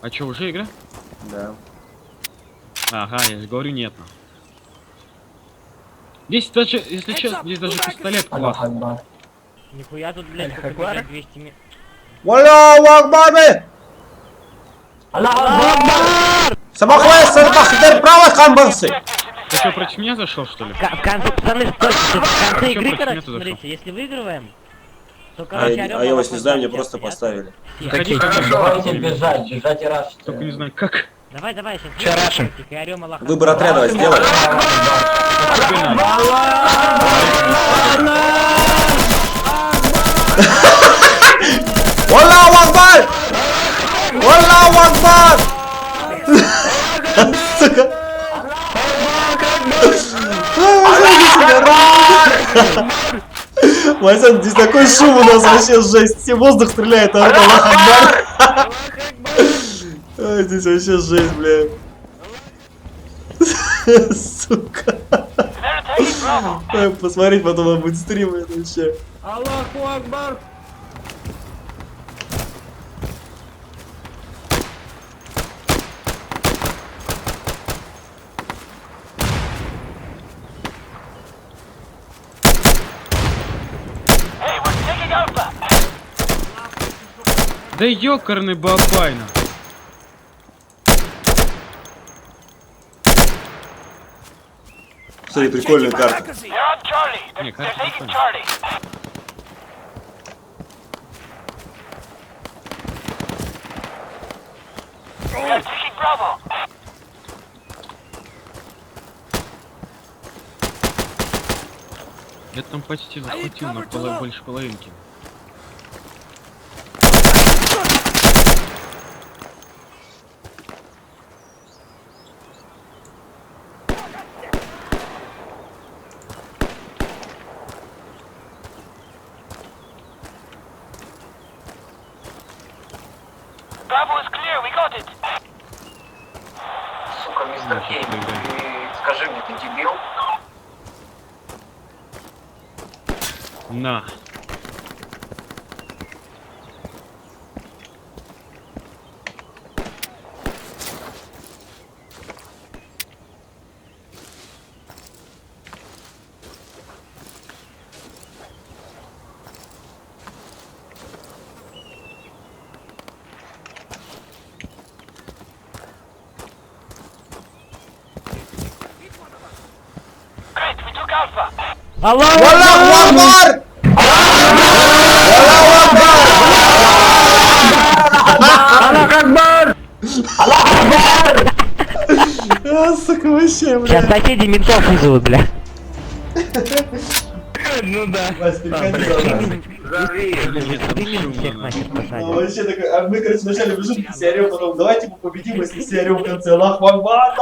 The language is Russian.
А что, уже игра? Да. Ага, я же говорю нет. нахуй. Здесь даже, если честно, здесь даже пистолет классный. Нихуя тут, блядь, сколько, Аль-Хакбар. блядь, 200 метров. Аллаху Акбар, бе! Аллах Акбар! Самохвай сарбахтер правой хамбарсы! Ты что, против меня зашел, что ли? В конце, пацаны, стойте, в конце Чё игры, короче, смотрите, если выигрываем, то, А, короче, а я вас не знаю, мне Акбар, просто поставили. Так, заходи. Давайте бежать, бежать и раш. Только не знаю, как. Давай, давай, сейчас. И орём Аллах Выбор Акбар. отряда сделай. Тебе надо. Аллаху Акбар! Аллаху Акбар! Сука. Вася, здесь такой шум у нас вообще жесть. Все воздух стреляет, а это Аллах Акбар. Ай, Здесь вообще жесть, бля. Сука. Посмотреть потом будет стрим это вообще. Аллаху Акбар! Да ёкарный бабайна. Смотри, прикольная карта. Не, карта прикольная. Я там почти захватил на поло- больше половинки. Bravo is clear, we got it. Сука, мистер Кейн, ты скажи мне, ты дебил? На. Great, we took Alpha. Аллах Аллаху Акбар! А, сука, вообще, Сейчас бля. соседи ментов вызовут, бля. Ну да. А. Вообще такой, а мы, короче, вначале бежим, все орем, потом давайте мы победим, если все орем в конце. Аллаху Акбар!